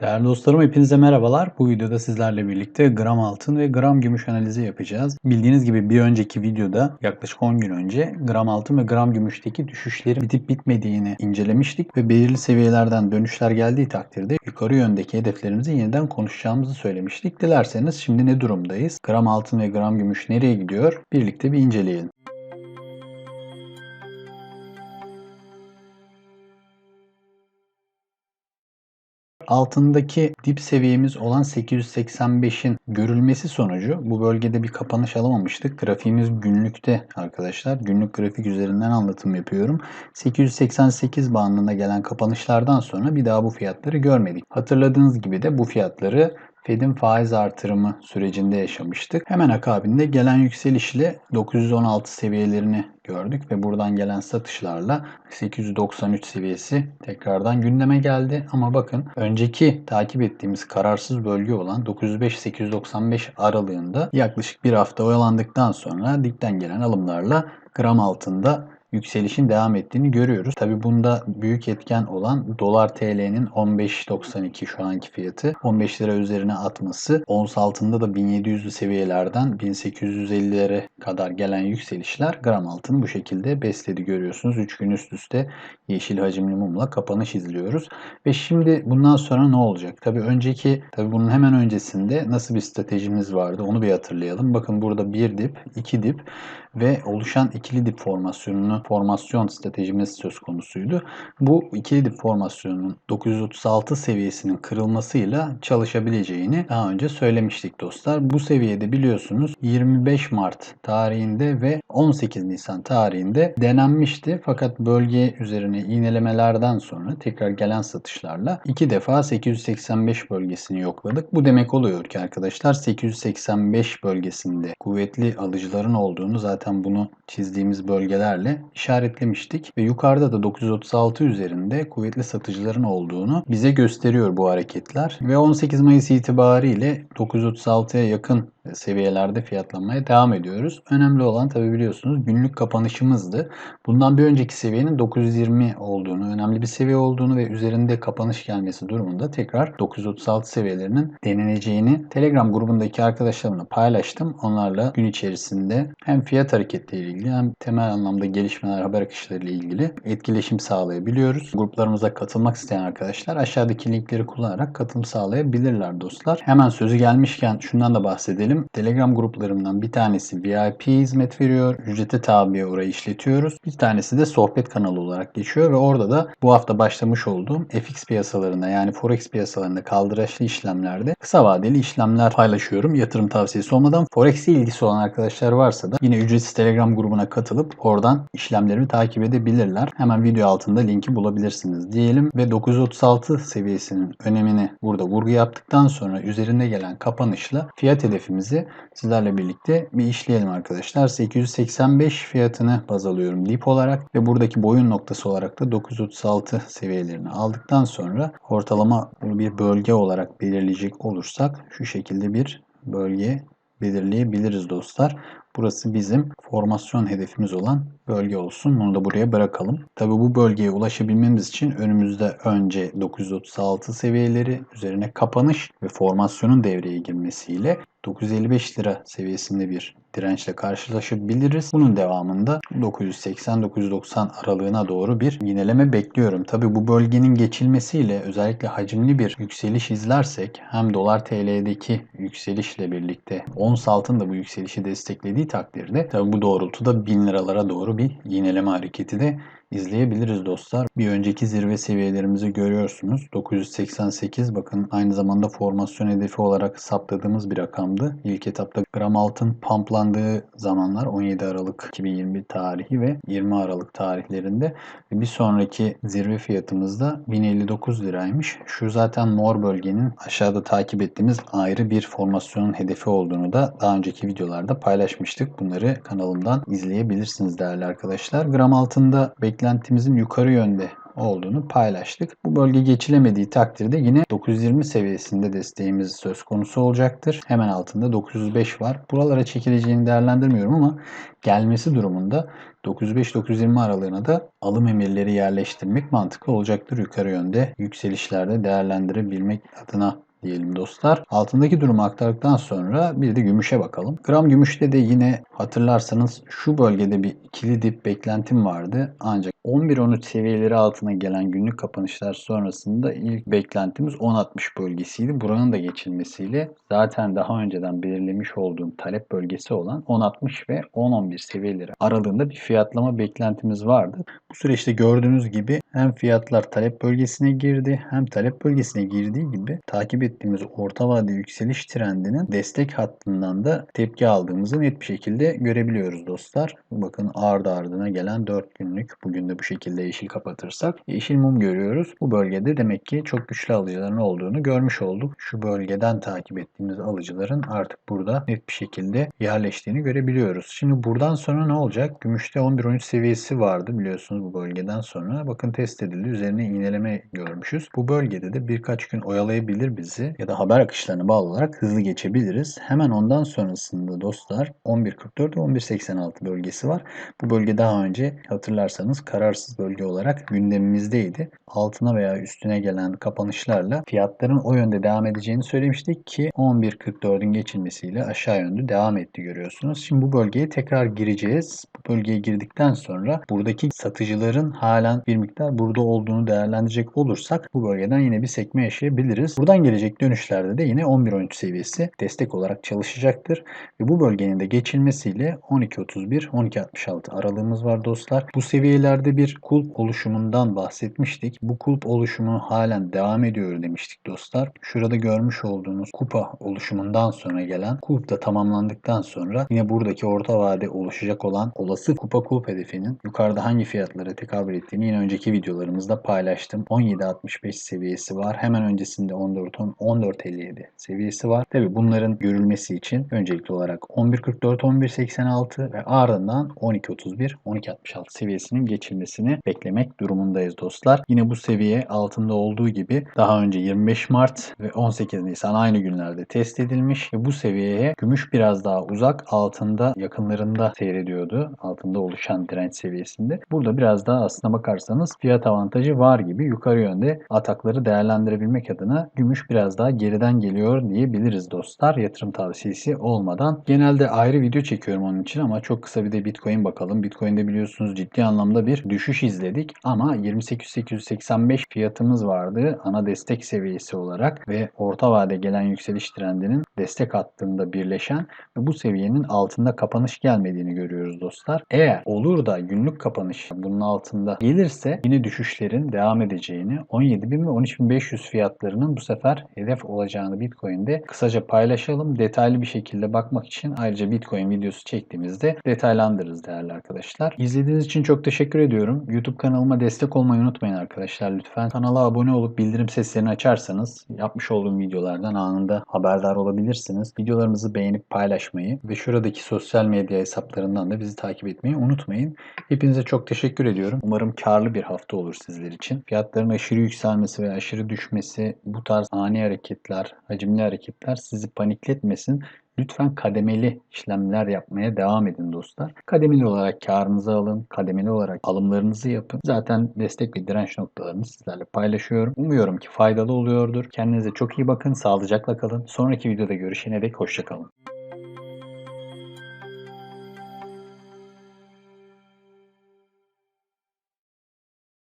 Değerli dostlarım hepinize merhabalar. Bu videoda sizlerle birlikte gram altın ve gram gümüş analizi yapacağız. Bildiğiniz gibi bir önceki videoda yaklaşık 10 gün önce gram altın ve gram gümüşteki düşüşlerin bitip bitmediğini incelemiştik ve belirli seviyelerden dönüşler geldiği takdirde yukarı yöndeki hedeflerimizi yeniden konuşacağımızı söylemiştik. Dilerseniz şimdi ne durumdayız? Gram altın ve gram gümüş nereye gidiyor? Birlikte bir inceleyelim. Altındaki dip seviyemiz olan 885'in görülmesi sonucu bu bölgede bir kapanış alamamıştık. Grafiğimiz günlükte arkadaşlar. Günlük grafik üzerinden anlatım yapıyorum. 888 bandına gelen kapanışlardan sonra bir daha bu fiyatları görmedik. Hatırladığınız gibi de bu fiyatları Fed'in faiz artırımı sürecinde yaşamıştık. Hemen akabinde gelen yükselişle 916 seviyelerini gördük ve buradan gelen satışlarla 893 seviyesi tekrardan gündeme geldi. Ama bakın önceki takip ettiğimiz kararsız bölge olan 905-895 aralığında yaklaşık bir hafta oyalandıktan sonra dipten gelen alımlarla gram altında yükselişin devam ettiğini görüyoruz. Tabi bunda büyük etken olan dolar TL'nin 15.92 şu anki fiyatı 15 lira üzerine atması ons altında da 1700'lü seviyelerden 1850'lere kadar gelen yükselişler gram altını bu şekilde besledi görüyorsunuz. 3 gün üst üste yeşil hacimli mumla kapanış izliyoruz. Ve şimdi bundan sonra ne olacak? Tabi önceki tabi bunun hemen öncesinde nasıl bir stratejimiz vardı onu bir hatırlayalım. Bakın burada bir dip, iki dip ve oluşan ikili dip formasyonunu formasyon stratejimiz söz konusuydu. Bu ikili dip formasyonunun 936 seviyesinin kırılmasıyla çalışabileceğini daha önce söylemiştik dostlar. Bu seviyede biliyorsunuz 25 Mart tarihinde ve 18 Nisan tarihinde denenmişti. Fakat bölge üzerine iğnelemelerden sonra tekrar gelen satışlarla iki defa 885 bölgesini yokladık. Bu demek oluyor ki arkadaşlar 885 bölgesinde kuvvetli alıcıların olduğunu zaten bunu çizdiğimiz bölgelerle işaretlemiştik. Ve yukarıda da 936 üzerinde kuvvetli satıcıların olduğunu bize gösteriyor bu hareketler. Ve 18 Mayıs itibariyle 936'ya yakın seviyelerde fiyatlanmaya devam ediyoruz. Önemli olan tabi biliyorsunuz günlük kapanışımızdı. Bundan bir önceki seviyenin 920 olduğunu, önemli bir seviye olduğunu ve üzerinde kapanış gelmesi durumunda tekrar 936 seviyelerinin deneneceğini Telegram grubundaki arkadaşlarımla paylaştım. Onlarla gün içerisinde hem fiyat hareketleriyle ilgili hem temel anlamda gelişmeler, haber akışları ile ilgili etkileşim sağlayabiliyoruz. Gruplarımıza katılmak isteyen arkadaşlar aşağıdaki linkleri kullanarak katılım sağlayabilirler dostlar. Hemen sözü gelmişken şundan da bahsedelim bahsedelim. Telegram gruplarımdan bir tanesi VIP hizmet veriyor. Ücrete tabi orayı işletiyoruz. Bir tanesi de sohbet kanalı olarak geçiyor ve orada da bu hafta başlamış olduğum FX piyasalarında yani Forex piyasalarında kaldıraçlı işlemlerde kısa vadeli işlemler paylaşıyorum. Yatırım tavsiyesi olmadan Forex ile ilgisi olan arkadaşlar varsa da yine ücretsiz Telegram grubuna katılıp oradan işlemlerimi takip edebilirler. Hemen video altında linki bulabilirsiniz diyelim ve 936 seviyesinin önemini burada vurgu yaptıktan sonra üzerinde gelen kapanışla fiyat hedefimiz grafiğimizi sizlerle birlikte bir işleyelim arkadaşlar. 885 fiyatını baz alıyorum dip olarak ve buradaki boyun noktası olarak da 936 seviyelerini aldıktan sonra ortalama bir bölge olarak belirleyecek olursak şu şekilde bir bölge belirleyebiliriz dostlar. Burası bizim formasyon hedefimiz olan bölge olsun. Bunu da buraya bırakalım. Tabi bu bölgeye ulaşabilmemiz için önümüzde önce 936 seviyeleri üzerine kapanış ve formasyonun devreye girmesiyle 955 lira seviyesinde bir dirençle karşılaşabiliriz. Bunun devamında 980-990 aralığına doğru bir yineleme bekliyorum. Tabi bu bölgenin geçilmesiyle özellikle hacimli bir yükseliş izlersek hem dolar TL'deki yükselişle birlikte ons altın da bu yükselişi desteklediği takdirde tabi bu doğrultuda 1000 liralara doğru bir yineleme hareketi de izleyebiliriz dostlar. Bir önceki zirve seviyelerimizi görüyorsunuz. 988 bakın aynı zamanda formasyon hedefi olarak saptadığımız bir rakamdı. İlk etapta gram altın pamplandığı zamanlar 17 Aralık 2021 tarihi ve 20 Aralık tarihlerinde. Bir sonraki zirve fiyatımız da 1059 liraymış. Şu zaten mor bölgenin aşağıda takip ettiğimiz ayrı bir formasyonun hedefi olduğunu da daha önceki videolarda paylaşmıştık. Bunları kanalımdan izleyebilirsiniz değerli arkadaşlar. Gram altında beklentimizin yukarı yönde olduğunu paylaştık. Bu bölge geçilemediği takdirde yine 920 seviyesinde desteğimiz söz konusu olacaktır. Hemen altında 905 var. Buralara çekileceğini değerlendirmiyorum ama gelmesi durumunda 905-920 aralığına da alım emirleri yerleştirmek mantıklı olacaktır yukarı yönde yükselişlerde değerlendirebilmek adına diyelim dostlar. Altındaki durumu aktardıktan sonra bir de gümüşe bakalım. Gram gümüşte de yine hatırlarsanız şu bölgede bir ikili dip beklentim vardı. Ancak 11-13 seviyeleri altına gelen günlük kapanışlar sonrasında ilk beklentimiz 10-60 bölgesiydi. Buranın da geçilmesiyle zaten daha önceden belirlemiş olduğum talep bölgesi olan 10-60 ve 10-11 seviyeleri aralığında bir fiyatlama beklentimiz vardı. Bu süreçte gördüğünüz gibi hem fiyatlar talep bölgesine girdi hem talep bölgesine girdiği gibi takip ettiğimiz orta vade yükseliş trendinin destek hattından da tepki aldığımızı net bir şekilde görebiliyoruz dostlar. Bakın ardı ardına gelen 4 günlük bugün de bu şekilde yeşil kapatırsak yeşil mum görüyoruz. Bu bölgede demek ki çok güçlü alıcıların olduğunu görmüş olduk. Şu bölgeden takip ettiğimiz alıcıların artık burada net bir şekilde yerleştiğini görebiliyoruz. Şimdi buradan sonra ne olacak? Gümüşte 11-13 seviyesi vardı biliyorsunuz bu bölgeden sonra. Bakın test edildi. Üzerine iğneleme görmüşüz. Bu bölgede de birkaç gün oyalayabilir bizi ya da haber akışlarına bağlı olarak hızlı geçebiliriz. Hemen ondan sonrasında dostlar 11.44 ve 11.86 bölgesi var. Bu bölge daha önce hatırlarsanız kararsız bölge olarak gündemimizdeydi. Altına veya üstüne gelen kapanışlarla fiyatların o yönde devam edeceğini söylemiştik ki 11.44'ün geçilmesiyle aşağı yönlü devam etti görüyorsunuz. Şimdi bu bölgeye tekrar gireceğiz. Bu bölgeye girdikten sonra buradaki satıcıların halen bir miktar burada olduğunu değerlendirecek olursak bu bölgeden yine bir sekme yaşayabiliriz. Buradan gelecek dönüşlerde de yine 11-13 seviyesi destek olarak çalışacaktır. Ve bu bölgenin de geçilmesiyle 12.31-12.66 aralığımız var dostlar. Bu seviyelerde bir kulp oluşumundan bahsetmiştik. Bu kulp oluşumu halen devam ediyor demiştik dostlar. Şurada görmüş olduğunuz kupa oluşumundan sonra gelen kulp da tamamlandıktan sonra yine buradaki orta vade oluşacak olan olası kupa kulp hedefinin yukarıda hangi fiyatlara tekabül ettiğini yine önceki videolarımızda paylaştım. 17.65 seviyesi var. Hemen öncesinde 14.10 14.57 seviyesi var. Tabi bunların görülmesi için öncelikli olarak 11.44 11.86 ve ardından 12.31 12.66 seviyesinin geçilmesini beklemek durumundayız dostlar. Yine bu seviye altında olduğu gibi daha önce 25 Mart ve 18 Nisan aynı günlerde test edilmiş ve bu seviyeye gümüş biraz daha uzak altında yakınlarında seyrediyordu. Altında oluşan direnç seviyesinde. Burada biraz daha aslına bakarsanız fiyat avantajı var gibi yukarı yönde atakları değerlendirebilmek adına gümüş biraz daha geriden geliyor diyebiliriz dostlar. Yatırım tavsiyesi olmadan. Genelde ayrı video çekiyorum onun için ama çok kısa bir de Bitcoin bakalım. Bitcoin'de biliyorsunuz ciddi anlamda bir düşüş izledik ama 28.885 fiyatımız vardı ana destek seviyesi olarak ve orta vade gelen yükseliş trendinin destek hattında birleşen ve bu seviyenin altında kapanış gelmediğini görüyoruz dostlar. Eğer olur da günlük kapanış bunun altında gelirse yine düşüşlerin devam edeceğini 17.000 ve 13.500 fiyatlarının bu sefer hedef olacağını Bitcoin'de kısaca paylaşalım. Detaylı bir şekilde bakmak için ayrıca Bitcoin videosu çektiğimizde detaylandırırız değerli arkadaşlar. İzlediğiniz için çok teşekkür ediyorum. YouTube kanalıma destek olmayı unutmayın arkadaşlar lütfen. Kanala abone olup bildirim seslerini açarsanız yapmış olduğum videolardan anında haberdar olabilirsiniz. Videolarımızı beğenip paylaşmayı ve şuradaki sosyal medya hesaplarından da bizi takip etmeyi unutmayın. Hepinize çok teşekkür ediyorum. Umarım karlı bir hafta olur sizler için. Fiyatların aşırı yükselmesi ve aşırı düşmesi bu tarz ani hareketler, hacimli hareketler sizi panikletmesin. Lütfen kademeli işlemler yapmaya devam edin dostlar. Kademeli olarak karınızı alın, kademeli olarak alımlarınızı yapın. Zaten destek ve direnç noktalarını sizlerle paylaşıyorum. Umuyorum ki faydalı oluyordur. Kendinize çok iyi bakın, sağlıcakla kalın. Sonraki videoda görüşene dek hoşçakalın.